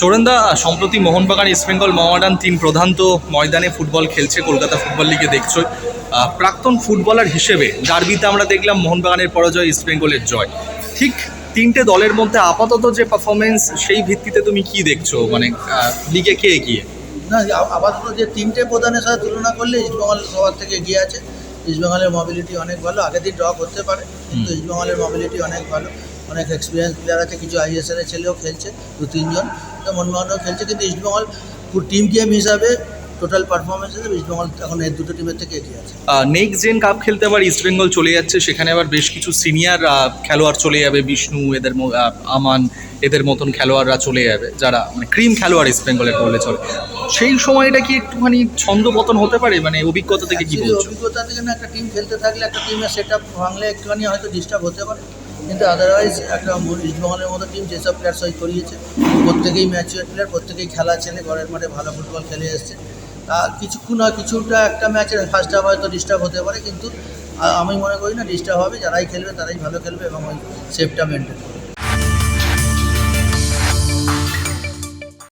সৌরেন্দা সম্প্রতি মোহনবাগান ইস্টবেঙ্গল মহামেডান তিন প্রধান তো ময়দানে ফুটবল খেলছে কলকাতা ফুটবল লিগে দেখছ প্রাক্তন ফুটবলার হিসেবে ডার্বিতে আমরা দেখলাম মোহনবাগানের পরাজয় ইস্টবেঙ্গলের জয়। ঠিক তিনটে দলের মধ্যে আপাতত যে পারফরমেন্স সেই ভিত্তিতে তুমি কি দেখছ? মানে লিগে কে এগিয়ে? না আপাতত যে তিনটে প্রধানের সাথে তুলনা করলে ইস্টবেঙ্গল সবার থেকে এগিয়ে আছে। ইস্টবেঙ্গলের মোবিলিটি অনেক ভালো আগে দিন ড্র করতে পারে কিন্তু। ইস্টবেঙ্গলের মোবিলিটি অনেক ভালো। অনেক এক্সপিরিয়েন্স প্লেয়ার আছে কিছু আইএসএল এর ছেলেও খেলছে দু তিনজন মনমোহনও খেলছে কিন্তু ইস্টবেঙ্গল টিম গেম হিসাবে টোটাল পারফরমেন্স হিসেবে ইস্টবেঙ্গল এখন এই দুটো টিমের থেকে এগিয়ে আছে। নেক্সট জেন কাপ খেলতে আবার ইস্টবেঙ্গল চলে যাচ্ছে সেখানে আবার বেশ কিছু সিনিয়র খেলোয়াড় চলে যাবে বিষ্ণু এদের আমান এদের মতন খেলোয়াড়রা চলে যাবে যারা মানে ক্রিম খেলোয়াড় ইস্টবেঙ্গলের বলে চলে। সেই সময়টা কি একটুখানি ছন্দ ছন্দপতন হতে পারে? মানে অভিজ্ঞতা থেকে কি বলছো? অভিজ্ঞতা থেকে না একটা টিম খেলতে থাকলে একটা টিমের সেট আপ ভাঙলে একটুখানি হয়তো ডিস্টার্ব হতে পারে। কিন্তু আদারওয়াইজ একটা ইস্টবেঙ্গলের মতো টিম যেসব প্লেয়ার সই করিয়েছে, প্রত্যেকেই ম্যাচুয়ার প্লেয়ার প্রত্যেকেই খেলা ছেলে ঘরের মাঠে ভালো ফুটবল খেলে এসছে। আর কিছুক্ষণ হয়, কিছুটা একটা ম্যাচের ফার্স্ট হাফ হয়তো ডিস্টার্ব হতে পারে, কিন্তু আমি মনে করি না ডিস্টার্ব হবে, যারাই খেলবে তারাই ভালো খেলবে এবং ওই সেফটা মেনটেন করবে।